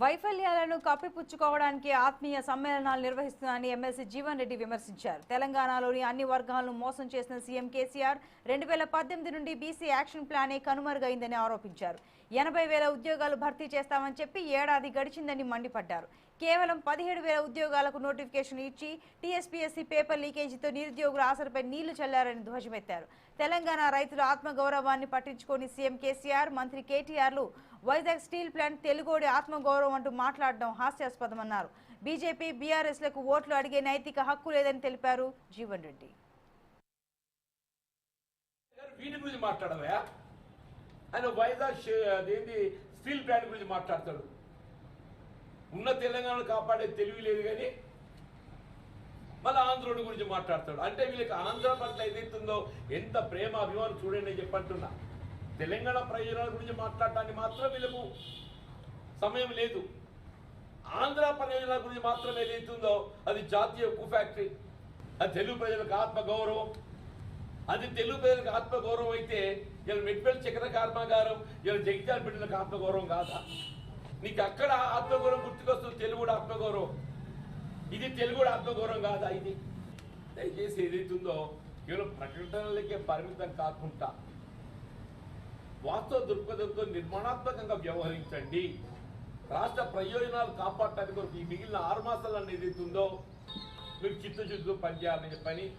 వైఫల్యాలను కప్పిపుచ్చుకోవడానికి ఆత్మీయ సమ్మేళనాలు నిర్వహిస్తున్నారని ఎమ్మెల్సీ జీవన్ రెడ్డి విమర్శించారు. తెలంగాణలోని అన్ని వర్గాలను మోసం చేసిన సీఎం కేసీఆర్ రెండు వేల పద్దెనిమిది నుండి బీసీ యాక్షన్ ప్లానే కనుమరుగైందని ఆరోపించారు. ఎనభై వేల ఉద్యోగాలు భర్తీ చేస్తామని చెప్పి ఏడాది గడిచిందని మండిపడ్డారు. కేవలం పదిహేడు వేల ఉద్యోగాలకు నోటిఫికేషన్ ఇచ్చి టీఎస్పీఎస్సీ పేపర్ లీకేజీతో నిరుద్యోగుల ఆశలపై నీళ్ళు చల్లారని ధ్వజమెత్తారు. తెలంగాణ రైతుల ఆత్మగౌరవాన్ని పట్టించుకొని సీఎం కేసీఆర్ మంత్రి కేటీఆర్లు వైజాగ్ స్టీల్ ప్లాంట్ తెలుగోడి ఆత్మగౌరవం అంటూ మాట్లాడడం హాస్యాస్పదమన్నారు. బీజేపీ బీఆర్ఎస్లకు ఓట్లు అడిగే నైతిక హక్కు లేదని తెలిపారు జీవన్ రెడ్డి. వీటి గురించి మాట్లాడవా ఆయన వైజాగ్ అదేంటి స్టీల్ ప్లాంట్ గురించి మాట్లాడతాడు. ఉన్న తెలంగాణను కాపాడే తెలివి లేదు కానీ మళ్ళీ ఆంధ్రుడి గురించి మాట్లాడతాడు. అంటే వీళ్ళకి ఆంధ్ర పట్ల ఏదైతుందో ఎంత ప్రేమ అభిమానం చూడండి అని చెప్పంటున్నా. తెలంగాణ ప్రయోజనాల గురించి మాట్లాడటానికి మాత్రం వీళ్ళకు సమయం లేదు. ఆంధ్ర ప్రయోజనాల గురించి మాత్రం ఏదైతుందో అది జాతీయ ఉక్కు ఫ్యాక్టరీ. అది తెలుగు ప్రజలకు ఆత్మ గౌరవం అది తెలుగు ప్రజలకు ఆత్మగౌరవం అయితే ఇలా మెట్పల్లి చక్ర కర్మాగారం ఇలా జగిత్యాల బిడ్డలకు ఆత్మగౌరవం కాదా? నీకు అక్కడ ఆత్మగౌరవం గుర్తుకొస్తుంది తెలుగుడు ఆత్మగౌరవం. ఇది తెలుగుడు ఆత్మగౌరవం కాదా ఇది? దయచేసి ఏదైతుందో కేవలం ప్రకటనలకే పరిమితం కాకుండా వాస్తవ దృక్పథంతో నిర్మాణాత్మకంగా వ్యవహరించండి. రాష్ట్ర ప్రయోజనాలు కాపాడటానికి కొరకు ఈ మిగిలిన ఆరు మాసాలు ఏదైతుందో మీరు చిత్తశుద్ధితో పనిచేయాలనే చెప్పని